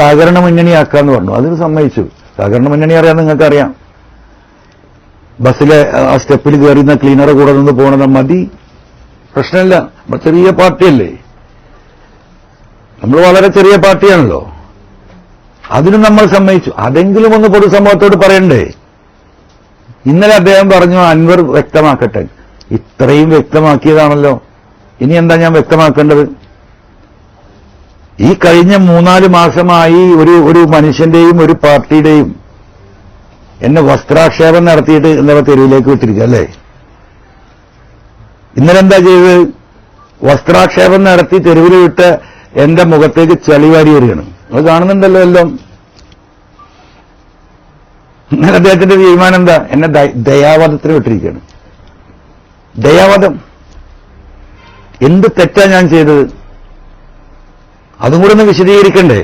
സഹകരണ മുന്നണിയാക്കാന്ന് പറഞ്ഞു. അതിന് സമ്മതിച്ചു. സഹകരണ മുന്നണി അറിയാൻ നിങ്ങൾക്ക് അറിയാം ബസ്സിലെ ആ സ്റ്റെപ്പിൽ കയറുന്ന ക്ലീനറെ കൂടെ നിന്ന് പോകണത് മതി. പ്രശ്നമില്ല. നമ്മൾ ചെറിയ പാർട്ടിയല്ലേ. നമ്മൾ വളരെ ചെറിയ പാർട്ടിയാണല്ലോ. അതിനും നമ്മൾ സമ്മതിച്ചു. അതെങ്കിലും ഒന്ന് പൊതുസമൂഹത്തോട് പറയണ്ടേ? ഇന്നലെ അദ്ദേഹം പറഞ്ഞു അൻവർ വ്യക്തമാക്കട്ടെ. ഇത്രയും വ്യക്തമാക്കിയതാണല്ലോ. ഇനി എന്താ ഞാൻ വ്യക്തമാക്കേണ്ടത്? ഈ കഴിഞ്ഞ മൂന്നാൽ മാസമായി ഒരു ഒരു മനുഷ്യന്റെയും ഒരു പാർട്ടിയുടെയും എന്നെ വസ്ത്രാക്ഷേപം നടത്തിയിട്ട് ഇന്നലെ തെരുവിലേക്ക് വിട്ടിരിക്കുക അല്ലേ? ഇന്നലെ എന്താ ചെയ്തത്? വസ്ത്രാക്ഷേപം നടത്തി തെരുവിൽ വിട്ട് എന്റെ മുഖത്തേക്ക് ചളിവാരി വരികയാണ് അത് കാണുന്നുണ്ടല്ലോ എല്ലാം. ഇന്നലെ അദ്ദേഹത്തിന്റെ തീരുമാനം എന്താ? എന്നെ ദയ- ദയാവധത്തിന് വിട്ടിരിക്കുകയാണ്. ദയാവധം. എന്ത് തെറ്റാ ഞാൻ ചെയ്തത്? അതും കൂടെ ഒന്ന് വിശദീകരിക്കണ്ടേ?